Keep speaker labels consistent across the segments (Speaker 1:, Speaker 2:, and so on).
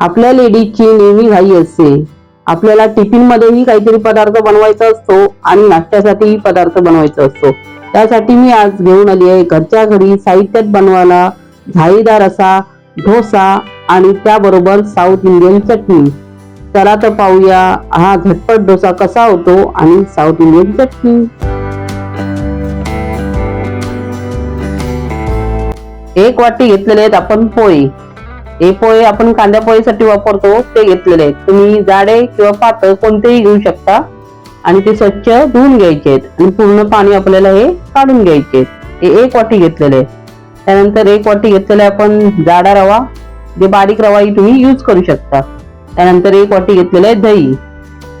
Speaker 1: आपल्या लेडीजची नेहमी घाई असते. आपल्याला टिफिन मध्येही काहीतरी पदार्थ बनवायचा असतो आणि नाश्त्यासाठीही पदार्थ बनवायचा असतो. त्यासाठी मी आज घेऊन आली आहे घरच्या घरी साहित्यात बनवायला झाईदार असा ढोसा आणि त्याबरोबर साऊथ इंडियन चटणी. चला तर पाहूया हा झटपट डोसा कसा होतो आणि साऊथ इंडियन चटणी. एक वाटी घेतलेले आहेत आपण पोळी हे पोहे आपण कांद्या पोहेसाठी वापरतो ते घेतलेले आहेत. तुम्ही जाडे किंवा पातळ कोणतेही घेऊ शकता. आणि ते स्वच्छ धुवून घ्यायचे आहेत. आणि पूर्ण पाणी आपल्याला हे काढून घ्यायचे आहेत. हे एक वाटी घेतलेले आहे त्यानंतर एक वाटी घेतलेला आपण जाडा रवा जे बारीक रवाही तुम्ही यूज करू शकता. त्यानंतर एक वाटी घेतलेलं आहे दही.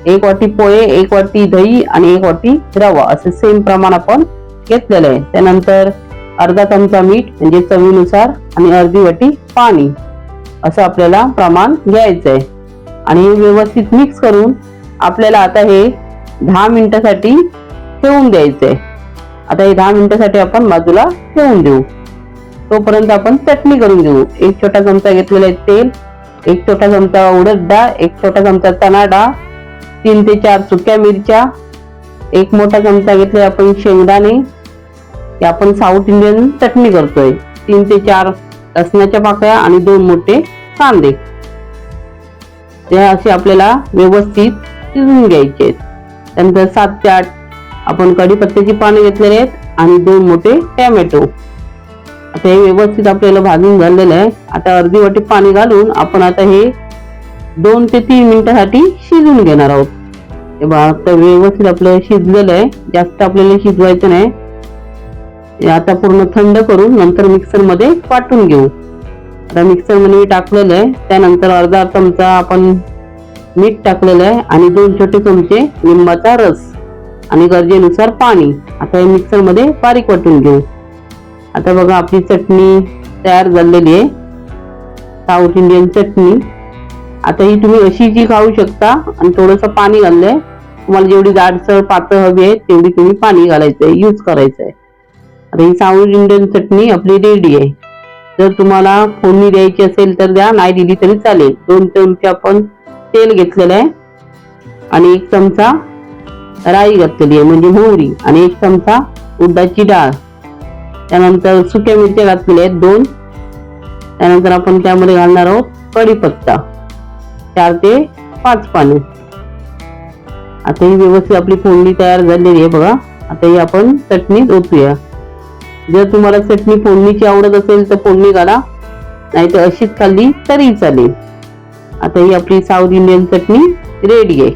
Speaker 1: एक वाटी पोहे एक वाटी दही आणि एक वाटी रवा असे सेम प्रमाण आपण घेतलेलं आहे. त्यानंतर अर्धा चमचा मीठ म्हणजे चवीनुसार आणि अर्धी वाटी पाणी. असं आपल्याला प्रमाण घ्यायचं आहे आणि हे व्यवस्थित मिक्स करून आपल्याला आता हे दहा मिनिटासाठी ठेवून द्यायचं आहे आता हे दहा मिनिटासाठी आपण बाजूला ठेवून देऊ. तोपर्यंत आपण चटणी करून घेऊ. एक छोटा चमचा घेतलेला आहे तेल एक छोटा चमचा उडद डाळ एक छोटा चमचा चणा डाळ तीन ते चार सुक्या मिरच्या एक मोठा चमचा घेतला आपण शेंगदाणे. हे आपण साऊथ इंडियन चटणी करतोय. तीन ते चार लसणाच्या पाकळ्या आणि दोन मोठे कांदे. ते असे आपल्याला व्यवस्थित शिजवून घ्यायचे आहेत. त्यानंतर सात ते आठ आपण कढीपत्त्याची पाने घेतलेले आहेत आणि दोन मोठे टॅमॅटो. आता हे व्यवस्थित आपल्याला भाजून झालेलं आहे. आता अर्धी वाटी पाणी घालून आपण आता हे दोन ते तीन मिनिटासाठी शिजवून घेणार आहोत. आता व्यवस्थित आपलं शिजलेलं आहे. जास्त आपल्याला शिजवायचं नाही. आता पूर्ण थंड करून नंतर मिक्सरमध्ये वाटून घेऊ. आता मिक्सरमध्ये मी टाकलेलं आहे. त्यानंतर अर्धा चमचा आपण मीठ टाकलेलं आहे आणि दोन छोटे चमचे लिंबाचा रस आणि गरजेनुसार पाणी. आता हे मिक्सरमध्ये बारीक वाटून घेऊ. आता बघा आपली चटणी तयार झालेली आहे. साऊथ इंडियन चटणी. आता ही तुम्ही अशी जी खाऊ शकता आणि थोडंसं पाणी घाललंय तुम्हाला जेवढी जाडसर पातळ हवी आहे तेवढी तुम्ही पाणी घालायचं आहे यूज करायचं आहे आता ही साऊथ इंडियन चटणी आपली रेडी आहे. जर तुम्हाला फोडणी द्यायची असेल तर द्या नाही दिली तरी चालेल. दोन चमचे आपण तेल घेतलेलं आहे. आणि एक चमचा राई घातलेली आहे म्हणजे मोहरी. आणि एक चमचा उडदाची डाळ. त्यानंतर सुक्या मिरच्या घातलेल्या आहेत दोन. त्यानंतर आपण त्यामध्ये घालणार आहोत कढीपत्ता. चार ते पाच पाने. आता ही व्यवस्थित आपली फोडणी तयार झालेली आहे बघा. आता ही आपण चटणीत ओतूया. जर तुम्हाला चटणी फोडणीची आवडत असेल तर फोडणी घाला. नाही तर अशीच खाल्ली तरी चालेल. आता ही आपली साऊथ इंडियन चटणी रेडी आहे.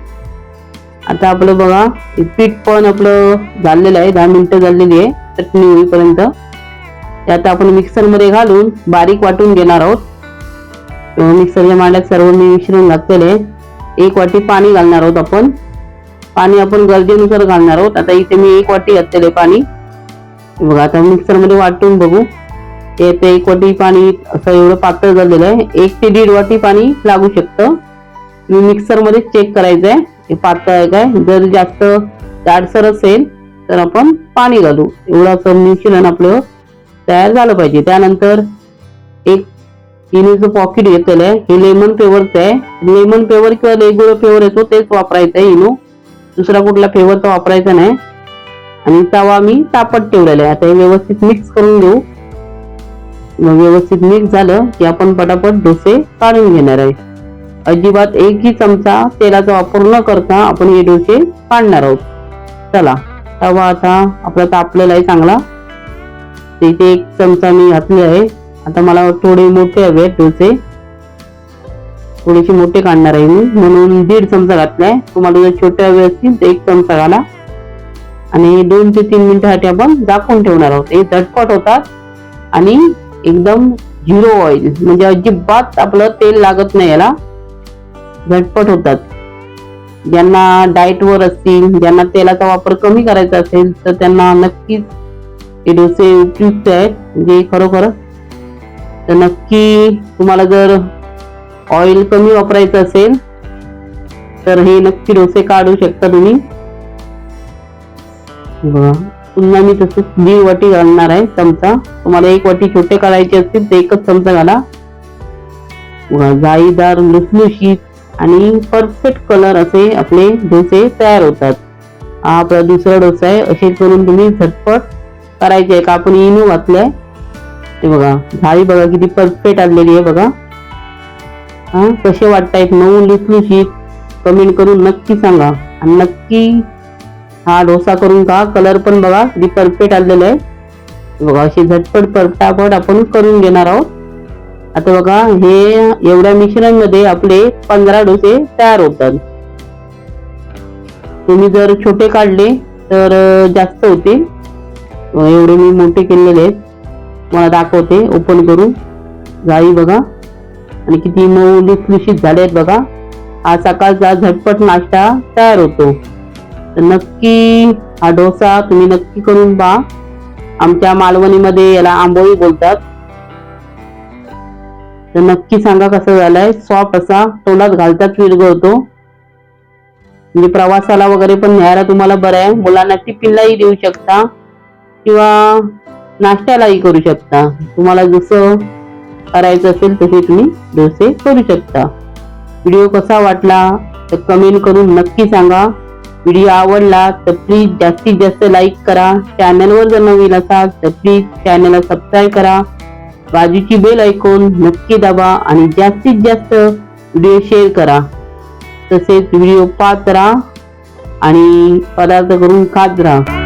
Speaker 1: आता आपलं बघा पीठ पण आपलं झालेलं आहे दहा मिनिटं झालेली आहे चटणी होईपर्यंत. ते आता आपण मिक्सरमध्ये घालून बारीक वाटून घेणार आहोत. मिक्सरच्या मांड्यात सर्व मी मिश्रण घातलेले आहे. एक वाटी पाणी घालणार आहोत आपण. पाणी आपण गरजेनुसार घालणार आहोत. आता इथे मी एक वाटी घातलेले पाणी. बघा आता मिक्सरमध्ये वाटून बघू. ते ते एक वाटी पाणी असं एवढं पातळ झालेलं आहे. एक ते दीड वाटी पाणी लागू शकतं. मी मिक्सरमध्ये चेक करायचं आहे हे पातळ आहे काय? जर जास्त जाडसर असेल तर आपण पाणी घालू. एवढं असं मिश्रण आपलं तयार झालं पाहिजे. त्यानंतर एक इनोचं पॉकेट घेतलेलं आहे हे लेमन फ्लेवरचं आहे. लेमन फ्लेवर किंवा रेग्युलर फ्लेवर येतो तेच वापरायचं आहे इनो. दुसरा कुठला फ्लेवर तर वापरायचा नाही. आणि तवा मी तापट ठेवलेला आहे. आता हे व्यवस्थित मिक्स करून घेऊ. मग व्यवस्थित मिक्स झालं की आपण पटापट डोसे काढून घेणार आहे. अजिबात एकही चमचा तेलाचा वापर न करता आपण हे डोसे काढणार आहोत. चला तवा आता आपला तापलेला आहे चांगला. तिथे एक चमचा मी घातले आहे. आता मला थोडे मोठे हवे आहेत डोसे. थोडेसे मोठे काढणार आहे मी. म्हणून दीड चमचा घातलाय तुम्हाला जर छोटे हवे असतील तर एक चमचा घाला. आणि दोन ते तीन मिनिटासाठी आपण दाखवून ठेवणार आहोत. हे झटपट होतात आणि एकदम झिरो ऑइल म्हणजे अजिबात आपलं तेल लागत नाही याला. झटपट होतात. ज्यांना डाएटवर असतील ज्यांना तेलाचा वापर कमी करायचा असेल तर त्यांना नक्कीच हे डोसे उपयुक्त आहेत. म्हणजे खरोखर तर नक्की तुम्हाला जर ऑइल कमी वापरायचं असेल तर हे नक्की डोसे काढू शकता तुम्ही. बघा. पुन्हा मी तसंच दीड वाटी घालणार आहे चमचा. तुम्हाला एक वाटी छोटे काढायचे असतील तर एकच चमचा घाला. बघा जाळीदार लुसलुशीत आणि परफेक्ट कलर असे आपले डोसे तयार होतात. हा आपला दुसरा डोसा आहे. असे करून तुम्ही झटपट करायचे आहे. का आपण इनू घातलंय? ते बघा झाळी बघा किती परफेक्ट आलेली आहे बघा. हा कसे वाटतायत? मऊ लुसलुशीत. कमेंट करून नक्की सांगा. आणि नक्की हा डोसा करून का कलर पण बघा. किती परफेक्ट आलेला आहे. बघा अशी झटपट पटापट आपण करून घेणार आहोत. आता बघा हे एवढ्या मिश्रणमध्ये आपले पंधरा डोसे तयार होतात. तुम्ही जर छोटे काढले तर जास्त होते. एवढे मी मोठे केलेले आहेत. मला दाखवते ओपन करून. जाळी बघा. आणि किती मऊ लुसलुशीत झाले आहेत बघा. हा सकाळचा झटपट नाश्ता तयार होतो. तर नक्की हा डोसा तुम्ही नक्की करून पहा. आमच्या मालवणीमध्ये याला आंबोळी बोलतात. तर नक्की सांगा कसं झालंय. सॉफ्ट असा तोंडात घालतात विरघळतो म्हणजे प्रवासाला वगैरे पण न्यायला तुम्हाला बरं आहे. मुलांना टिफिनलाही देऊ शकता. किंवा नाश्त्यालाही करू शकता. तुम्हाला जसं करायचं असेल तसे तुम्ही डोसे करू शकता. व्हिडिओ कसा वाटला तर कमेंट करून नक्की सांगा. व्हिडिओ आवडला तर प्लीज जास्तीत जास्त लाईक करा. चॅनलवर जर नवीन असाल तर प्लीज चॅनलला सबस्क्राईब करा. बाजूची बेल ऐकून नक्की दाबा आणि जास्तीत जास्त व्हिडिओ शेअर करा. तसेच व्हिडिओ पाहत राहा आणि पदार्थ करून खात राहा.